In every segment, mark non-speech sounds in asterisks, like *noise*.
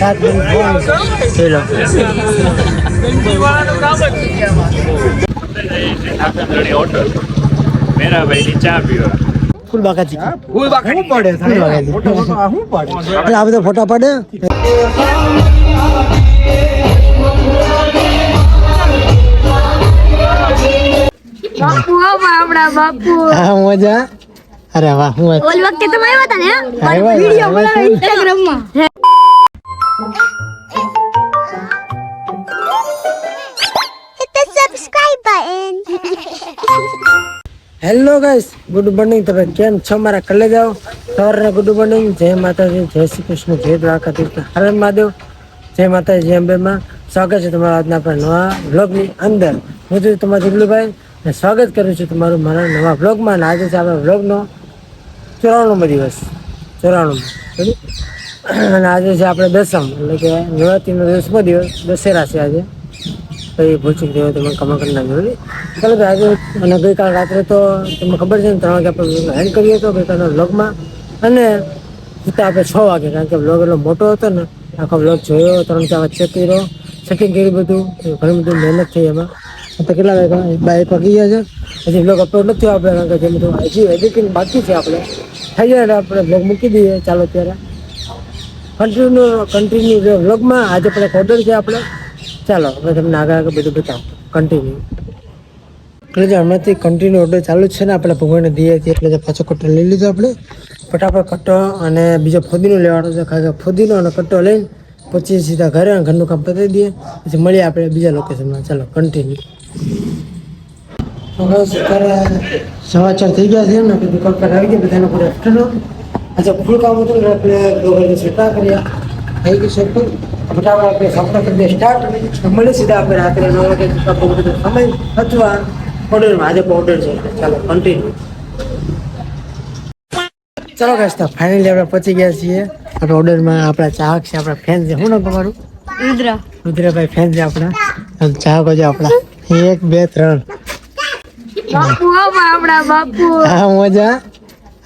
સાત મિનિટ જોઈ લો મેરાભાઈ ચા પીવા ફૂલ બાકાજી ફૂલ બાકી શું પડે. ફૂલ બાકાજી શું પડે એટલે આ બધા ફોટા પાડે બાપુ હો બાપડા બાપુ હા મજા. અરે વાહ હું. ઓલ વખતે તમે આવ્યા હતા ને? વીડિયો બનાવ્યો. ઇન્સ્ટાગ્રામમાં. હેલો ગાઈસ ગુડ મોર્નિંગ તમે કેમ છો? મારા કલે જાઓ સવારના ગુડ મોર્નિંગ જય માતાજી, જય શ્રી કૃષ્ણ, જય દ્વારકાધીશ. હરે મહાદેવ. જય માતાજી, જય અંબેમાં. સ્વાગત છે તમારા આજના આપણા નવા બ્લોગની અંદર. હું છું તમારા જુગલુભાઈ અને સ્વાગત કરું છું તમારું મારા નવા બ્લોગમાં અને આજે છે આપણા બ્લોગનો ચોરાણુંમો દિવસ. ચોરાણુંમો. અને આજે છે આપણે દસમ, એટલે કે નવરાત્રીનો દસમો દિવસ, દશેરા છે આજે. તો એ ભૂચી તો તમે કમા કરી નાખ્યો. ચાલો આજે અને ગઈકાલ રાત્રે તો તમને ખબર છે ને, ત્રણ વાગે આપણે હેન્ડ કરીએ તો ગઈકાલના બ્લોગમાં અને જીતા આપણે છ વાગે, કારણ કે બ્લોગ એટલો મોટો હતો ને, આખો બ્લોગ જોયો, ત્રણ ચાર ચેક કર્યો ચેકિંગ કર્યું બધું ઘણી બધી મહેનત થઈ એમાં. તો કેટલા વાગ્યા? બાય એક ગયા છે. હજી બ્લોગ અપલોડ નથી થયો આપણે, કારણ કે જેમ બધું હજી એડિટિંગ બાકી છે આપણે. થઈ જાય એટલે આપણે બ્લોગ મૂકી દઈએ, ચાલો ત્યારે. કન્ટિન્યુ કન્ટિન્યુ વ્લોગમાં આજે પણ એક ઓર્ડર છે આપણે. ચાલો, હવે તમને આગળ બધું બતાવો. કન્ટિન્યુ એટલે જે હમણાંથી કન્ટિન્યુ ઓર્ડર ચાલુ જ છે ને, આપણે ભગવાનને દઈએ છીએ, એટલે જે પાછો કટ્ટો લઈ લીધો આપણે. ફટાફટ કટ્ટો અને બીજો ફોદીનો લેવાનો છે કારણ કે ફોદીનો અને કટ્ટો લઈને પછી સીધા ઘરે અને ઘરનું કામ પતાવી દઈએ. પછી મળીએ આપણે બીજા લોકેશનમાં ચાલો કન્ટિન્યુ તો બસ, અત્યારે સવા ચાર થઈ ગયા છે ને આપણે દુકાન આવી ગયા, બધાનો પૂરો આફ્ટરનૂન આજે ફૂલ કામ હતું ને આપણે ડોગરને સેટા કર્યા. થઈ ગયું છે ફટાફટ આપણે સપના કરી દઈએ સ્ટાર્ટ મળીએ સીધા આપણે રાત્રે નવ વાગે સમય અથવા ઓર્ડરમાં આજે ઓર્ડર છે. ચાલો કન્ટિન્યુ ચાલો ગાઈસ તો ફાઇનલી આપણે પહોંચી ગયા છીએ. આપણે ઓર્ડરમાં આપણા ચાહક છે આપણા ફેન છે. શું નામ તમારું? રુદ્ર. રુદ્રભાઈ ફેન છે આપણા. અને ચાહકો છે આપણા. એક બે ત્રણ. બાપુ આપણા બાપુ. હા મજા.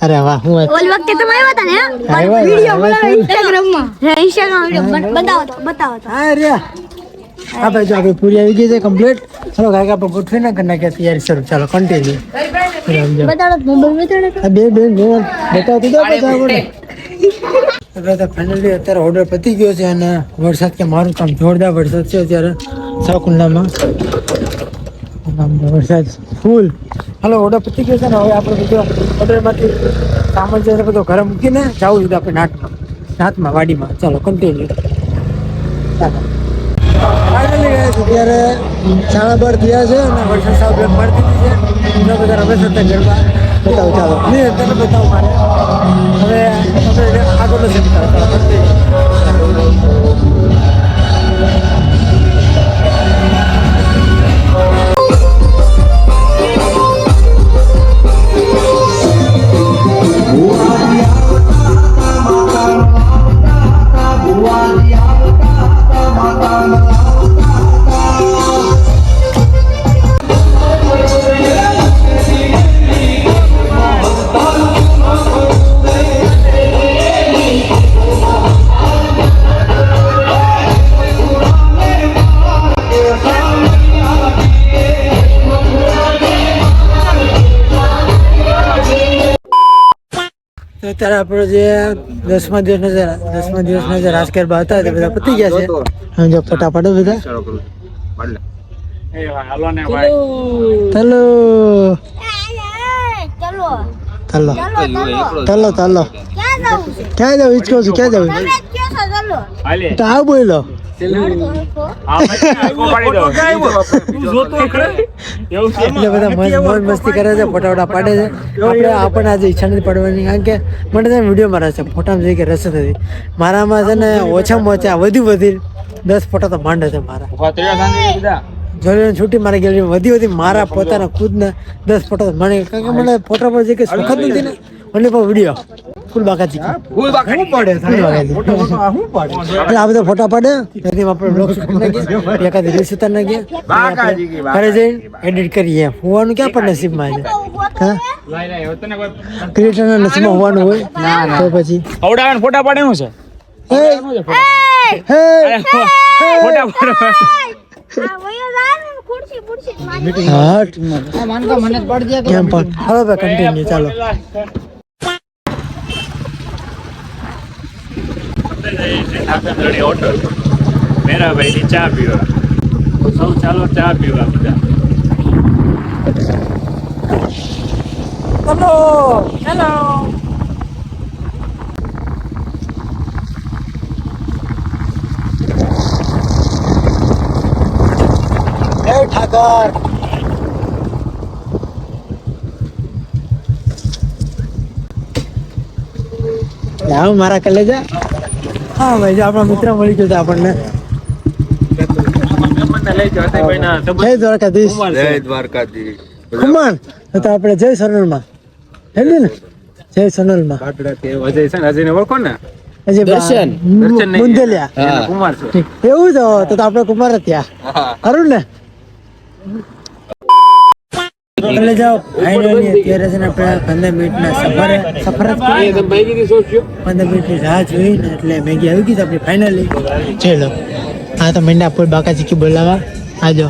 અરે વાહ હું. ઓલ વખતે તમે આવ્યા હતા ને વિડિયો વીડિયો બનાવ્યો ઇન્સ્ટાગ્રામમાં. ઇન્સ્ટાગ્રામ વિડિયો બતાવો તો બતાવો તો. અરે રે. હા ભાઈ જો આપણે પૂરી આવી ગઈ છે કમ્પ્લીટ ચલો કાંઈક આપણે ગોઠવી ના કરી નાખ્યા તૈયારી શરૂ. ચાલો કન્ટિન્યુ બે બે બે તો આપણે તો ફાઇનલી અત્યારે ઓર્ડર પતી ગયો છે અને વરસાદ કે મારું કામ જોરદાર વરસાદ છે અત્યારે સાવ આમ વરસાદ. ફૂલ. હાલો, ઓર્ડર પતી ગયો છે ને, હવે આપણે બધો ઓર્ડરમાંથી સામાન છે બધો ઘરે મૂકીને જવું છે, આપણે નાટમાં નાતમાં વાડીમાં. ચાલો કન્ટિન્યુ અત્યારે શાળા બાર થયા છે અને વરસાદ સાવ બ્રેક મારી દીધી છે. બધા રમેશ હતા ઘરમાં બતાવો, ચાલો. નહીં તને બતાવો મારે. તો અત્યારે આપણો જે દસમા દિવસના જે દસમા દિવસના જે રાસ ગરબા હતા તે બધા પતી ગયા છે. હવે જો ફોટા પાડો બધા. હાલો ને ભાઈ. તલો ચલો. તલો તલો તલો ક્યાં જાવ ઈચ્છો છું ક્યાં જાવ તો આવ બોલો. છે? એટલે બધા મોજ મસ્તી કરે છે ફોટા ફોટા પાડે છે. આપણે આપણને આજે ઈચ્છા નથી પડવાની કારણ કે મને તો વીડિયો મારે છે ફોટામાં જઈ કે રસ નથી. મારામાં છે ને ઓછામાં ઓછા વધુ વધી દસ ફોટા તો માંડે છે મારા. બધા? છૂટી મારા ગેલેરીમાં વધી વધી મારા પોતાના ખુદના દસ ફોટો માંડે કારણ કે મને ફોટા પર જે કે સુખદ નથી ને. મને પણ વીડિયો ફૂલ બાકાજી ફૂલ પડે બાકાજી ફોટો ફોટો આ શું પડે. એટલે આ બધા ફોટા પડે ત્યાંથી આપણે બ્લોગ એકાદ રીલ્સ ઉતાર નાખીએ બાકાજી કી ઘરે જઈને એડિટ કરીએ. હોવાનું ક્યાં પણ નસીબમાં છે. હા? લાઈ લાઈ હવે તને કોઈ ક્રિએટરના નસીબમાં હોવાનું હોય તો પછી? અવડાવે ફોટા પાડે શું છે? હે? હે? ફોટા પાડો. હા વયો જાય ને ખુરશી ખુરશી. મારી હટ કેમ પણ? હવે કન્ટિન્યુ ચાલો. હોટલ મેરાભાઈ ની ચા પીવા. સૌ ચાલો ચા પીવા બધા. Hello hello. ઠાકર. મારા કલેજા. હા ભાઈ જો આપણા મિત્ર મળી ગયો છે આપણને. જય દ્વારકાધીશ. જય દ્વારકાધીશ. કુમાર તો આપણે જય સોનલમાં હેલી ને? જય સોનલમાં અજય છે ને અજય ને ઓળખો ને હજી દર્શન નહીં. કુમાર છે. એવું તો તો આપણે કુમાર જ ત્યાં ખરું ને? એટલે જાઓ. ફાઇનલી અત્યારે છે ને આપણે પંદર મિનિટના સફરે સફર જ કરીએ પંદર મિનિટની રાહ જોઈ ને એટલે મેગી આવી ગઈ આપણી ફાઇનલી. ચલો. હા તો મીંડા પુલ બાકાજી કી બોલાવા આજો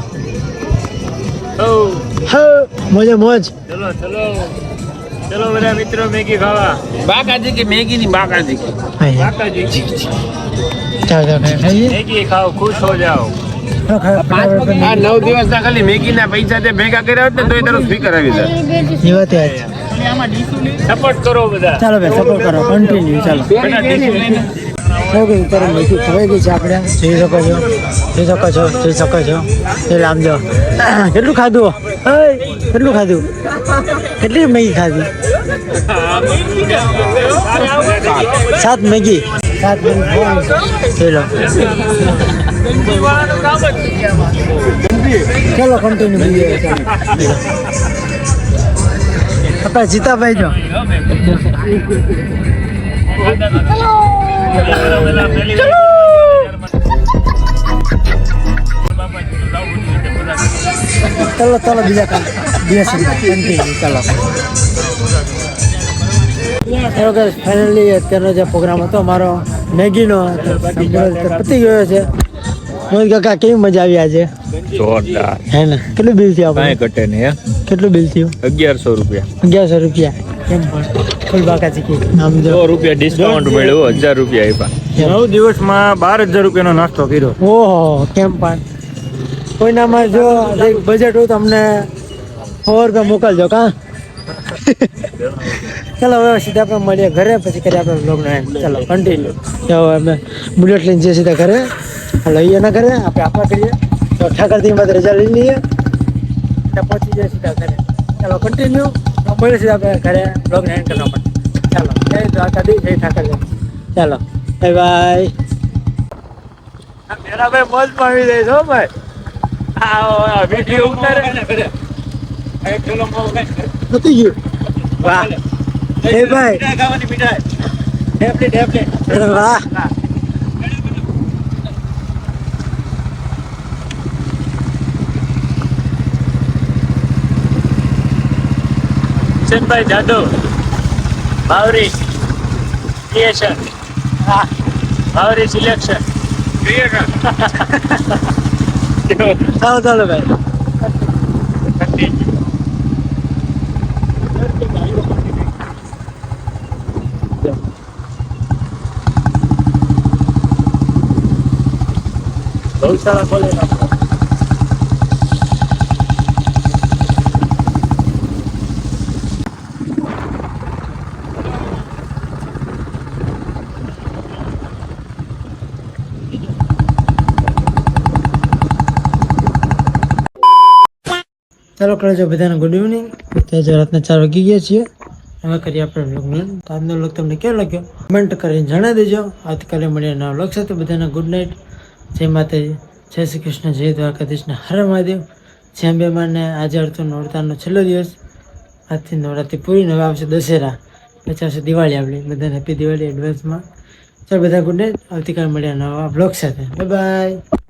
હો. મોજે મોજ. ચલો ચલો. ચલો બધા મિત્રો મેગી ખાવા. બાકાજી કે મેગી ની બાકાજી બાકાજી ચાલો ચાલો ખાઈએ મેગી ખાઓ ખુશ હો જાઓ. આ નવ દિવસના ખાલી મેગી ના પૈસા તે ભેગા કર્યા હોત ને તો એ તારું સ્પીકર આવી જાય. એ વાત. સપોર્ટ કરો બધા. ચાલો ભાઈ સપોર્ટ કરો. કન્ટિન્યુ ચાલો. ખવાઈ ગઈ છે આપણે જોઈ શકો છો. જોઈ શકો છો જોઈ શકો છો એ લાંબજો *coughs* કેટલું ખાધું? કેટલું ખાધું? કેટલી મેગી ખાધી? સાત મેગી. સાત મેગી ચલો. કન્ટિન્યુ આપણે જીતાભાઈ જો. ચલો. બીજા કામ બીજા કન્ટિન્યુ ચાલો ચાલો guys, ફાઇનલી અત્યારનો જે પ્રોગ્રામ હતો મારો મેગીનો પતી ગયો છે. મોહિત કાકા કેવી મજા આવી આજે? જોરદાર. હે ને? કેટલું બિલ થયું કાંઈ આપણે ઘટે નહીં કેટલું બિલ થયું? અગિયારસો રૂપિયા. અગિયારસો રૂપિયા. કેમ ફૂલ બાકા ચીકી આમ જો. રૂપિયા ડિસ્કાઉન્ટ મળ્યું હજાર રૂપિયા આપ્યા નવ દિવસમાં બાર હજાર રૂપિયાનો નાસ્તો કર્યો. ઓહો કેમ પણ? કોઈનામાં જો બજેટ હોય તો અમને સો રૂપિયા મોકલજો, કા? ચલો, હવે સીધા આપણે મળીએ ઘરે, પછી કરીએ આપણે બ્લોગનો એન્ડ ચલો કન્ટિન્યુ તો અમે બુલેટ લઈને જઈએ સીધા ઘરે. લઈએ ના ઘરે, આપણે આપણા કરીએ તો ઠાકરથી બાદ રજા લઈ લઈએ. પહોંચી જઈએ સીધા ઘરે. ચાલો કન્ટિન્યુ મળીએ સીધા આપણે ઘરે બ્લોગને એન્ડ કરવા માટે. ચાલો, જય દ્વારકાધીશ, જય ઠાકર ચાલો બાય બાય મેરા ભાઈ મોજ પાવી જાય છો ભાઈ. આ વીડિયો ઉતારે. પતી ગયું. વાહ. એ ભાઈ. વાહ. કિશનભાઈ જાદવ. ભાવરી ક્રિએશન. ભાવરી સિલેક્શન. *laughs* ચાલો ચાલો ભાઈ. ગૌશાળા ખોલે ચાલો કરે છો બધાને ગુડ ઇવનિંગ અત્યારે રાતના ચાર વાગી ગયા છીએ. હવે કરીએ આપણે બ્લોગને તો આજનો વ્લોગ તમને કેવો લાગ્યો? કમેન્ટ કરીને જણાવી દેજો. આવતીકાલે મળીએ નવા વ્લોગ સાથે બધાને ગુડ નાઇટ જય માતાજી. જય શ્રી કૃષ્ણ, જય દ્વારકાધીશને હર મહાદેવ. જ્યાં બે માને આજે અડતો નોરતાનો છેલ્લો દિવસ. આજથી નવરાત્રી પૂરી, નવા આવશે દશેરા. પછી આવશે દિવાળી આપણી, બધાને હેપી દિવાળી એડવાન્સમાં ચાલો બધા ગુડ નાઇટ આવતીકાલે મળ્યા નવા બ્લોગ સાથે. Bye bye